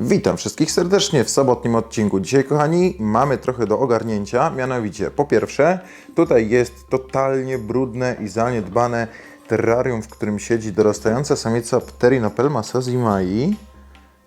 Witam wszystkich serdecznie w sobotnim odcinku. Dzisiaj, kochani, mamy trochę do ogarnięcia. Mianowicie, po pierwsze, tutaj jest totalnie brudne i zaniedbane terrarium, w którym siedzi dorastająca samica Pterinopelma sazimai.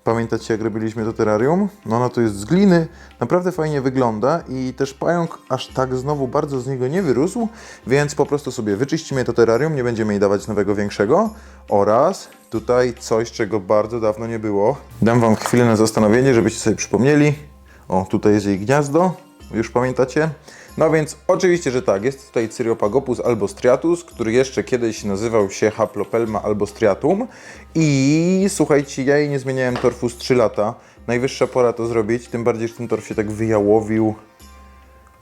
Pamiętacie, jak robiliśmy to terrarium? No ona to jest z gliny, naprawdę fajnie wygląda i też pająk aż tak znowu bardzo z niego nie wyrósł, więc po prostu sobie wyczyścimy to terrarium, nie będziemy jej dawać nowego większego oraz tutaj coś, czego bardzo dawno nie było. Dam Wam chwilę na zastanowienie, żebyście sobie przypomnieli. O, tutaj jest jej gniazdo, już pamiętacie? No więc oczywiście, że tak, jest tutaj Cyriopagopus albo striatus, który jeszcze kiedyś nazywał się Haplopelma albo striatum i słuchajcie, ja jej nie zmieniałem torfu z 3 lata. Najwyższa pora to zrobić, tym bardziej, że ten torf się tak wyjałowił.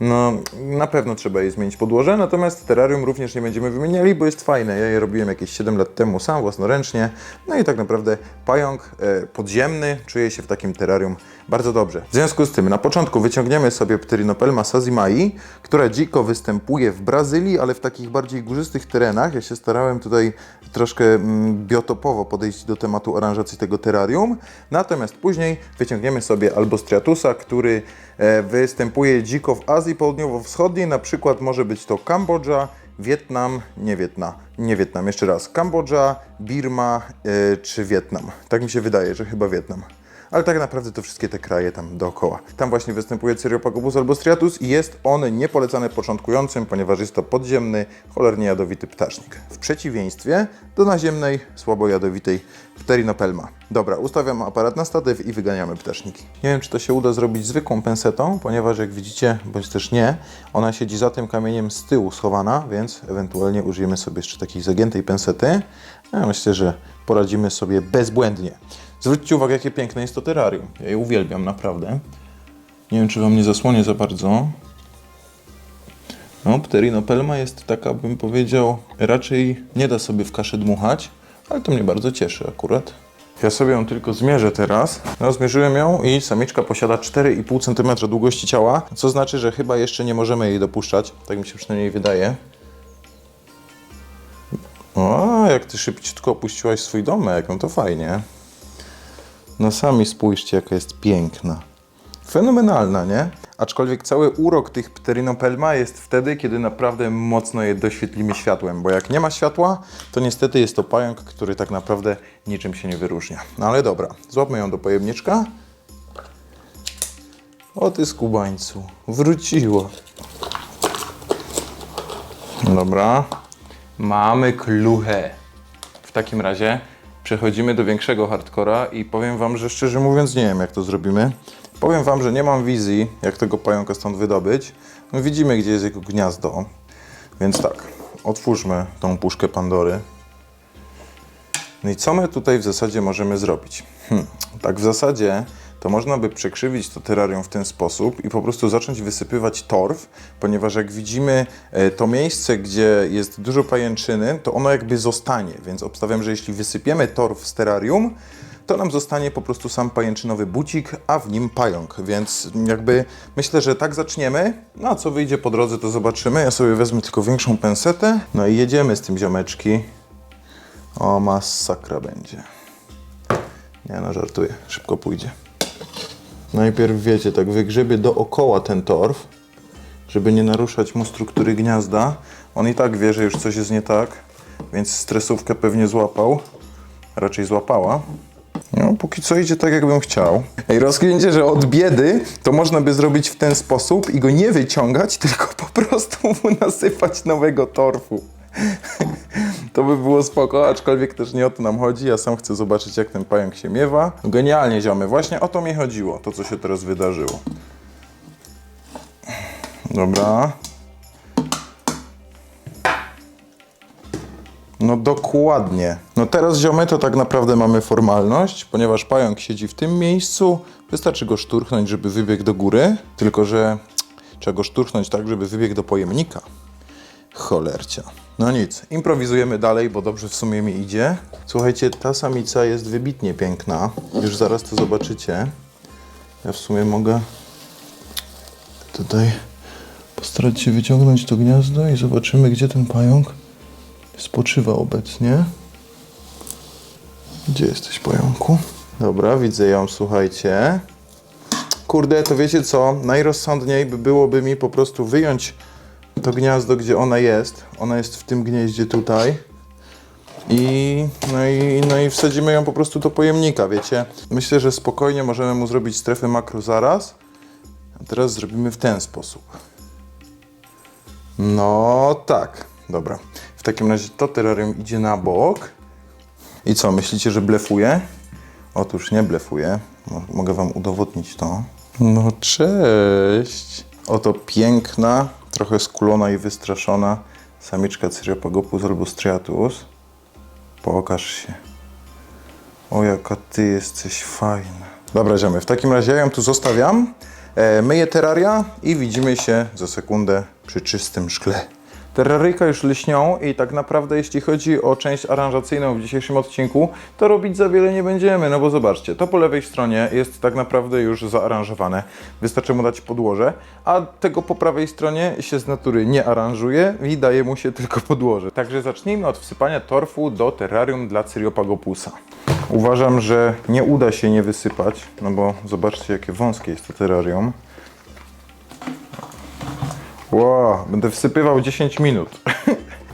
No, na pewno trzeba jej zmienić podłoże, natomiast terrarium również nie będziemy wymieniali, bo jest fajne. Ja je robiłem jakieś 7 lat temu sam, własnoręcznie. No i tak naprawdę pająk e, podziemny czuje się w takim terrarium bardzo dobrze. W związku z tym na początku wyciągniemy sobie Pterinopelma sazimai, która dziko występuje w Brazylii, ale w takich bardziej górzystych terenach. Ja się starałem tutaj troszkę mm, biotopowo podejść do tematu aranżacji tego terrarium. Natomiast później wyciągniemy sobie albo striatusa, który e, występuje dziko w Azji Południowo-Wschodniej, na przykład może być to Kambodża, Wietnam, nie Wietnam, nie Wietnam, jeszcze raz, Kambodża, Birma e, czy Wietnam. Tak mi się wydaje, że chyba Wietnam. Ale tak naprawdę to wszystkie te kraje tam dookoła. Tam właśnie występuje Cyriopagopus albo striatus i jest on niepolecany początkującym, ponieważ jest to podziemny, cholernie jadowity ptasznik. W przeciwieństwie do naziemnej, słabo jadowitej Pterinopelma. Dobra, ustawiam aparat na statyw i wyganiamy ptaszniki. Nie wiem, czy to się uda zrobić zwykłą pensetą, ponieważ jak widzicie, bądź też nie, ona siedzi za tym kamieniem z tyłu schowana, więc ewentualnie użyjemy sobie jeszcze takiej zagiętej pensety. Ja myślę, że poradzimy sobie bezbłędnie. Zwróćcie uwagę, jakie piękne jest to terrarium. Ja je uwielbiam, naprawdę. Nie wiem, czy Wam nie zasłonię za bardzo. No, Pterinopelma jest taka, bym powiedział, raczej nie da sobie w kaszę dmuchać, ale to mnie bardzo cieszy akurat. Ja sobie ją tylko zmierzę teraz. No, zmierzyłem ją i samiczka posiada 4,5 cm długości ciała, co znaczy, że chyba jeszcze nie możemy jej dopuszczać. Tak mi się przynajmniej wydaje. O, jak ty szybciutko opuściłaś swój domek, no to fajnie. No sami spójrzcie, jaka jest piękna. Fenomenalna, nie? Aczkolwiek cały urok tych pterinopelma jest wtedy, kiedy naprawdę mocno je doświetlimy światłem, bo jak nie ma światła, to niestety jest to pająk, który tak naprawdę niczym się nie wyróżnia. No ale dobra, złapmy ją do pojemniczka. O ty skubańcu, wróciła. Dobra, mamy kluchę. W takim razie przechodzimy do większego hardcora i powiem Wam, że szczerze mówiąc nie wiem jak to zrobimy. Powiem Wam, że nie mam wizji jak tego pająka stąd wydobyć. No, widzimy gdzie jest jego gniazdo, więc tak, otwórzmy tą puszkę Pandory. No i co my tutaj w zasadzie możemy zrobić? Hmm, tak w zasadzie to można by przekrzywić to terrarium w ten sposób i po prostu zacząć wysypywać torf, ponieważ jak widzimy e, to miejsce, gdzie jest dużo pajęczyny, to ono jakby zostanie, więc obstawiam, że jeśli wysypiemy torf z terrarium, to nam zostanie po prostu sam pajęczynowy bucik, a w nim pająk, więc jakby myślę, że tak zaczniemy, no a co wyjdzie po drodze to zobaczymy. Ja sobie wezmę tylko większą pensetę, no i jedziemy z tym ziomeczki. O, masakra będzie. Nie no, żartuję, szybko pójdzie. Najpierw wiecie, tak wygrzebię dookoła ten torf, żeby nie naruszać mu struktury gniazda. On i tak wie, że już coś jest nie tak, więc stresówkę pewnie złapał. Raczej złapała. No, póki co idzie tak, jakbym chciał. Ej, rozkminięcie, że od biedy to można by zrobić w ten sposób i go nie wyciągać, tylko po prostu mu nasypać nowego torfu. To by było spoko, aczkolwiek też nie o to nam chodzi. Ja sam chcę zobaczyć, jak ten pająk się miewa. Genialnie, ziomy. Właśnie o to mi chodziło, to co się teraz wydarzyło. Dobra. No dokładnie. No teraz ziomy to tak naprawdę mamy formalność, ponieważ pająk siedzi w tym miejscu. Wystarczy go szturchnąć, żeby wybiegł do góry. Tylko, że trzeba go szturchnąć tak, żeby wybiegł do pojemnika. Cholercia. No nic, improwizujemy dalej, bo dobrze w sumie mi idzie. Słuchajcie, ta samica jest wybitnie piękna. Już zaraz to zobaczycie. Ja w sumie mogę tutaj postarać się wyciągnąć to gniazdo i zobaczymy, gdzie ten pająk spoczywa obecnie. Gdzie jesteś, pająku? Dobra, widzę ją, słuchajcie. Kurde, to wiecie co? Najrozsądniej by byłoby mi po prostu wyjąć to gniazdo, gdzie ona jest. Ona jest w tym gnieździe tutaj. I no, i no i wsadzimy ją po prostu do pojemnika, wiecie? Myślę, że spokojnie możemy mu zrobić strefę makro zaraz. A teraz zrobimy w ten sposób. No tak, dobra. W takim razie to terrarium idzie na bok. I co, myślicie, że blefuje? Otóż nie blefuje. Mo- Mogę wam udowodnić to. No cześć! Oto piękna, trochę skulona i wystraszona samiczka Cyriopagopus albo striatus. Pokaż się. O, jaka ty jesteś fajna. Dobra, ziomy, w takim razie ja ją tu zostawiam. E, myję terraria i widzimy się za sekundę przy czystym szkle. Terraryjka już lśnią i tak naprawdę jeśli chodzi o część aranżacyjną w dzisiejszym odcinku, to robić za wiele nie będziemy, no bo zobaczcie, to po lewej stronie jest tak naprawdę już zaaranżowane. Wystarczy mu dać podłoże, a tego po prawej stronie się z natury nie aranżuje i daje mu się tylko podłoże. Także zacznijmy od wsypania torfu do terrarium dla Cyriopagopusa. Uważam, że nie uda się nie wysypać, no bo zobaczcie jakie wąskie jest to terrarium. Wow, będę wsypywał 10 minut.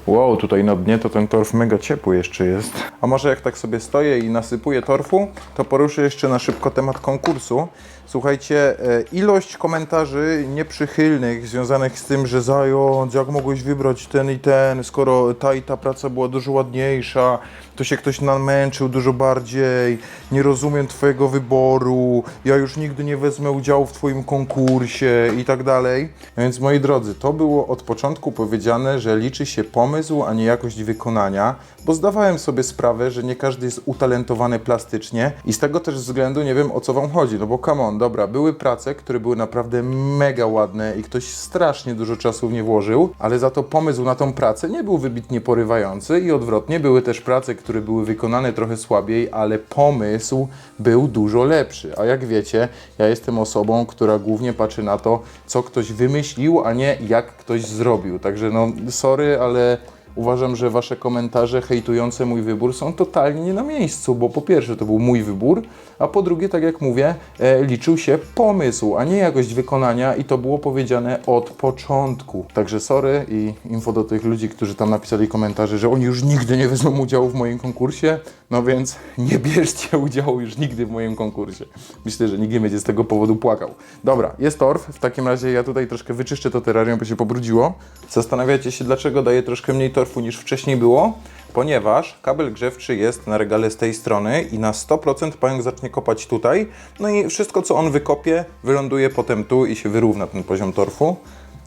Wow, tutaj na dnie to ten torf mega ciepły jeszcze jest. A może jak tak sobie stoję i nasypuję torfu, to poruszę jeszcze na szybko temat konkursu. Słuchajcie, e, ilość komentarzy nieprzychylnych związanych z tym, że zając, jak mogłeś wybrać ten i ten, skoro ta i ta praca była dużo ładniejsza, to się ktoś namęczył dużo bardziej, nie rozumiem twojego wyboru, ja już nigdy nie wezmę udziału w twoim konkursie i tak dalej. Więc moi drodzy, to było od początku powiedziane, że liczy się pomysł, a nie jakość wykonania, bo zdawałem sobie sprawę, że nie każdy jest utalentowany plastycznie i z tego też względu nie wiem o co wam chodzi, no bo come on, dobra, były prace, które były naprawdę mega ładne i ktoś strasznie dużo czasu w nie włożył, ale za to pomysł na tą pracę nie był wybitnie porywający i odwrotnie, były też prace, które były wykonane trochę słabiej, ale pomysł był dużo lepszy. A jak wiecie, ja jestem osobą, która głównie patrzy na to, co ktoś wymyślił, a nie jak ktoś zrobił. Także no, sorry, ale uważam, że wasze komentarze hejtujące mój wybór są totalnie nie na miejscu, bo po pierwsze to był mój wybór, a po drugie, tak jak mówię, e, liczył się pomysł, a nie jakość wykonania i to było powiedziane od początku. Także sorry i info do tych ludzi, którzy tam napisali komentarze, że oni już nigdy nie wezmą udziału w moim konkursie, no więc nie bierzcie udziału już nigdy w moim konkursie. Myślę, że nikt nie będzie z tego powodu płakał. Dobra, jest torf, w takim razie ja tutaj troszkę wyczyszczę to terrarium, bo się pobrudziło. Zastanawiacie się, dlaczego daję troszkę mniej niż wcześniej było? Ponieważ kabel grzewczy jest na regale z tej strony i na 100% pająk zacznie kopać tutaj. No i wszystko, co on wykopie, wyląduje potem tu i się wyrówna ten poziom torfu.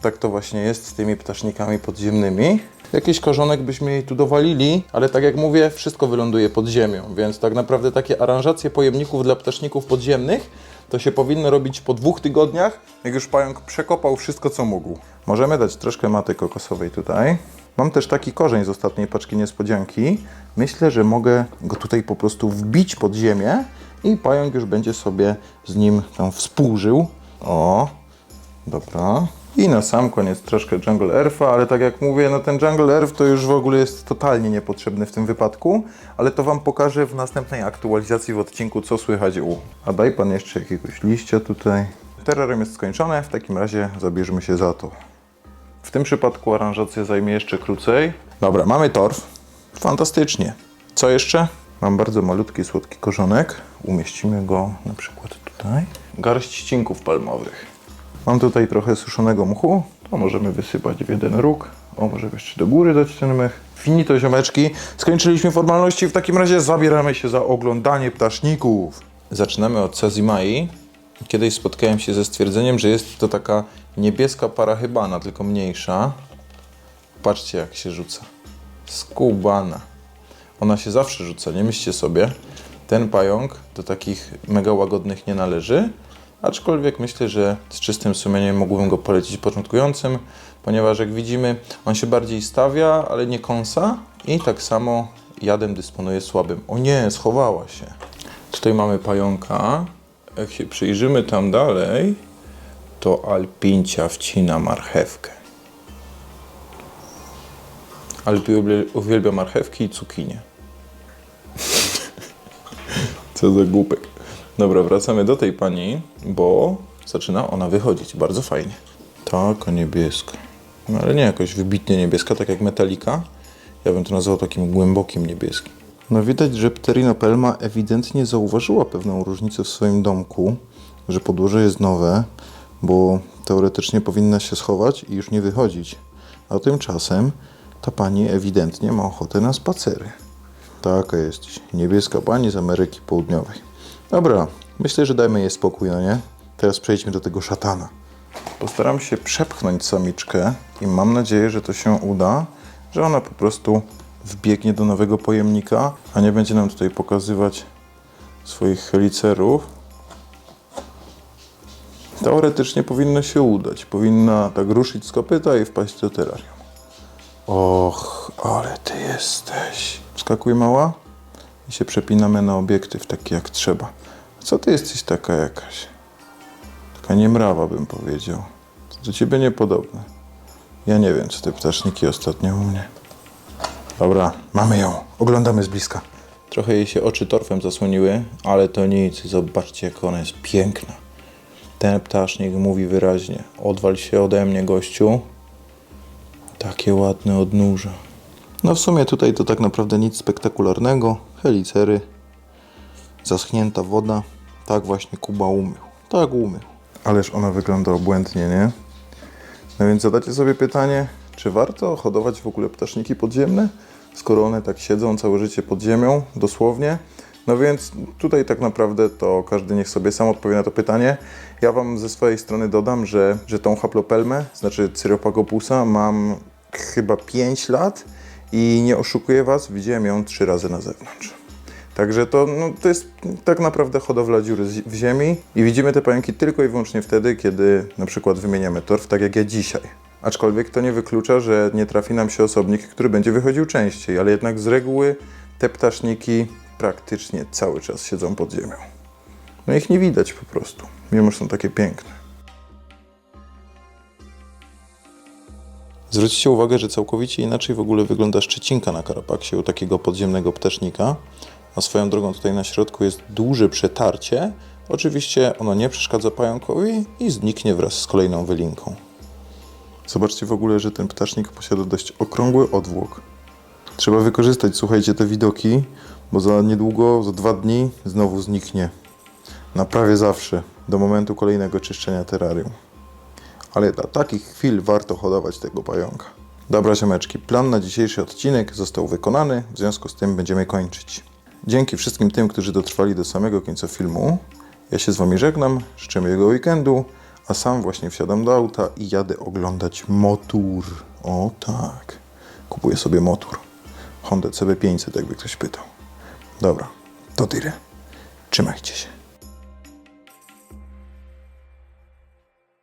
Tak to właśnie jest z tymi ptasznikami podziemnymi. Jakiś korzonek byśmy jej tu dowalili, ale tak jak mówię, wszystko wyląduje pod ziemią, więc tak naprawdę takie aranżacje pojemników dla ptaszników podziemnych to się powinno robić po dwóch tygodniach, jak już pająk przekopał wszystko, co mógł. Możemy dać troszkę maty kokosowej tutaj. Mam też taki korzeń z ostatniej paczki niespodzianki. Myślę, że mogę go tutaj po prostu wbić pod ziemię i pająk już będzie sobie z nim tam współżył. O, Dobra. I na sam koniec troszkę Jungle Earth'a, ale tak jak mówię, no ten Jungle Earth to już w ogóle jest totalnie niepotrzebny w tym wypadku, ale to Wam pokażę w następnej aktualizacji w odcinku, co słychać u. A daj Pan jeszcze jakiegoś liścia tutaj. Terrarium jest skończone, w takim razie zabierzmy się za to. W tym przypadku aranżacja zajmie jeszcze krócej. Dobra, mamy torf. Fantastycznie. Co jeszcze? Mam bardzo malutki, słodki korzonek. Umieścimy go na przykład tutaj. Garść ścinków palmowych. Mam tutaj trochę suszonego mchu. To możemy wysypać w jeden róg. O, możemy jeszcze do góry dać ten mech. Finito, ziomeczki. Skończyliśmy formalności. W takim razie zabieramy się za oglądanie ptaszników. Zaczynamy od Sazimai. Kiedyś spotkałem się ze stwierdzeniem, że jest to taka niebieska parachybana, tylko mniejsza. Patrzcie, jak się rzuca. Skubana. Ona się zawsze rzuca, nie myślcie sobie. Ten pająk do takich mega łagodnych nie należy, aczkolwiek myślę, że z czystym sumieniem mógłbym go polecić początkującym, ponieważ jak widzimy, on się bardziej stawia, ale nie kąsa i tak samo jadem dysponuje słabym. O nie, schowała się. Tutaj mamy pająka. Jak się przyjrzymy tam dalej, to alpincia wcina marchewkę. Alpi uwielbia marchewki i cukinie. Co za głupek. Dobra, wracamy do tej pani, bo zaczyna ona wychodzić. Bardzo fajnie. Taka niebieska. No ale nie jakoś wybitnie niebieska, tak jak Metallica. Ja bym to nazwał takim głębokim niebieskim. No widać, że Pterina Pelma ewidentnie zauważyła pewną różnicę w swoim domku, że podłoże jest nowe, bo teoretycznie powinna się schować i już nie wychodzić. A tymczasem ta pani ewidentnie ma ochotę na spacery. Taka jesteś. Niebieska pani z Ameryki Południowej. Dobra, myślę, że dajmy jej spokój, no nie? Teraz przejdźmy do tego szatana. Postaram się przepchnąć samiczkę i mam nadzieję, że to się uda, że ona po prostu wbiegnie do nowego pojemnika, a nie będzie nam tutaj pokazywać swoich helicerów. Teoretycznie powinno się udać. Powinna tak ruszyć z kopyta i wpaść do terrarium. Och, ale ty jesteś. Skakuj mała i się przepinamy na obiektyw taki jak trzeba. Co ty jesteś taka jakaś? Taka niemrawa bym powiedział. To do ciebie niepodobne. Ja nie wiem, co te ptaszniki ostatnio u mnie. Dobra, mamy ją. Oglądamy z bliska. Trochę jej się oczy torfem zasłoniły, ale to nic. Zobaczcie, jak ona jest piękna. Ten ptasznik mówi wyraźnie: Odwal się ode mnie, gościu. Takie ładne odnóża. No w sumie tutaj to tak naprawdę nic spektakularnego. Helicery, zaschnięta woda. Tak właśnie Kuba umył. Tak umył. Ależ ona wygląda obłędnie, nie? No więc zadacie sobie pytanie, czy warto hodować w ogóle ptaszniki podziemne, skoro one tak siedzą całe życie pod ziemią, dosłownie? No więc tutaj tak naprawdę to każdy niech sobie sam odpowie na to pytanie. Ja Wam ze swojej strony dodam, że, że tą haplopelmę, znaczy Cyropagopusa, mam chyba 5 lat i nie oszukuję Was, widziałem ją 3 razy na zewnątrz. Także to, no, to jest tak naprawdę hodowla dziury w ziemi i widzimy te pająki tylko i wyłącznie wtedy, kiedy na przykład wymieniamy torf, tak jak ja dzisiaj. Aczkolwiek to nie wyklucza, że nie trafi nam się osobnik, który będzie wychodził częściej, ale jednak z reguły te ptaszniki praktycznie cały czas siedzą pod ziemią. No ich nie widać po prostu, mimo że są takie piękne. Zwróćcie uwagę, że całkowicie inaczej w ogóle wygląda szczecinka na karapaksie u takiego podziemnego ptasznika. A swoją drogą tutaj na środku jest duże przetarcie. Oczywiście ono nie przeszkadza pająkowi i zniknie wraz z kolejną wylinką. Zobaczcie w ogóle, że ten ptasznik posiada dość okrągły odwłok. Trzeba wykorzystać, słuchajcie, te widoki, bo za niedługo, za dwa dni znowu zniknie. Na prawie zawsze, do momentu kolejnego czyszczenia terrarium. Ale dla takich chwil warto hodować tego pająka. Dobra, ziomeczki, plan na dzisiejszy odcinek został wykonany, w związku z tym będziemy kończyć. Dzięki wszystkim tym, którzy dotrwali do samego końca filmu. Ja się z Wami żegnam, życzę miłego weekendu, a sam właśnie wsiadam do auta i jadę oglądać motor. O tak, kupuję sobie motor. Honda CB500, jakby ktoś pytał. Dobra, to tyle. Trzymajcie się.